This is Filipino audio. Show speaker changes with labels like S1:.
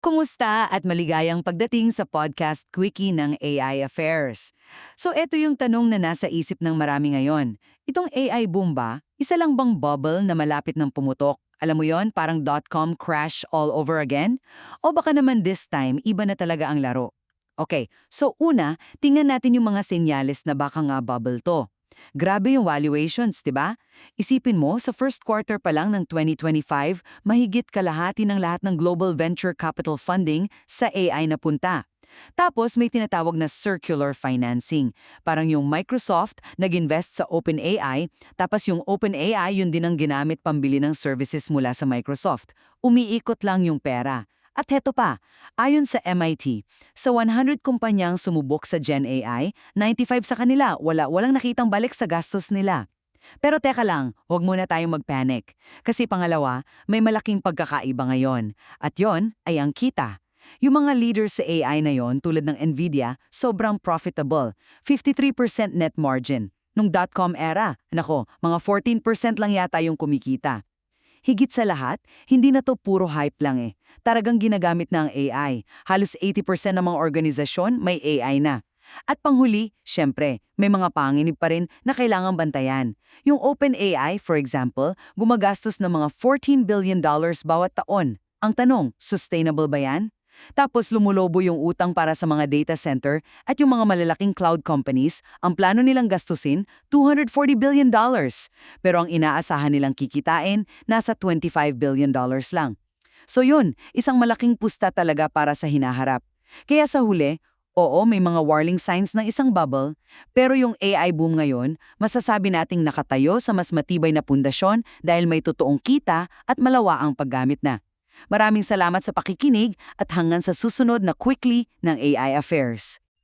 S1: Kumusta at maligayang pagdating sa podcast Quickie ng AI Affairs. So ito yung tanong na nasa isip ng marami ngayon. Itong AI boom ba, isa lang bang bubble na malapit ng pumutok? Alam mo yon parang dot-com crash all over again? O baka naman this time, iba na talaga ang laro? Okay, so una, tingnan natin yung mga senyales na baka nga bubble to. Grabe yung valuations, 'di ba? Isipin mo, sa first quarter pa lang ng 2025, mahigit kalahati ng lahat ng global venture capital funding sa AI na punta. Tapos may tinatawag na circular financing. Parang yung Microsoft nag-invest sa OpenAI, tapos yung OpenAI yun din ang ginamit pambili ng services mula sa Microsoft. Umiikot lang yung pera. At heto pa, ayon sa MIT, sa 100 kumpanyang sumubok sa Gen AI, 95 sa kanila wala walang nakitang balik sa gastos nila. Pero teka lang, huwag muna tayong magpanic. Kasi pangalawa, may malaking pagkakaiba ngayon. At yon ay ang kita. Yung mga leaders sa AI na yon tulad ng Nvidia, sobrang profitable. 53% net margin. Nung dot-com era, nako, mga 14% lang yata yung kumikita. Higit sa lahat, hindi na to puro hype lang eh. Taragang ginagamit na ang AI. Halos 80% ng mga organisasyon may AI na. At panghuli, syempre, may mga panginib pa rin na kailangang bantayan. Yung OpenAI, for example, gumagastos ng mga $14 billion bawat taon. Ang tanong, sustainable ba yan? Tapos lumulobo yung utang para sa mga data center at yung mga malalaking cloud companies, ang plano nilang gastusin, $240 billion. Pero ang inaasahan nilang kikitain, nasa $25 billion lang. So yun, isang malaking pusta talaga para sa hinaharap. Kaya sa huli, oo may mga warning signs ng isang bubble, pero yung AI boom ngayon, masasabi nating nakatayo sa mas matibay na pundasyon dahil may totoong kita at malawa ang paggamit na. Maraming salamat sa pakikinig at hanggang sa susunod na Quickly ng AI Affairs.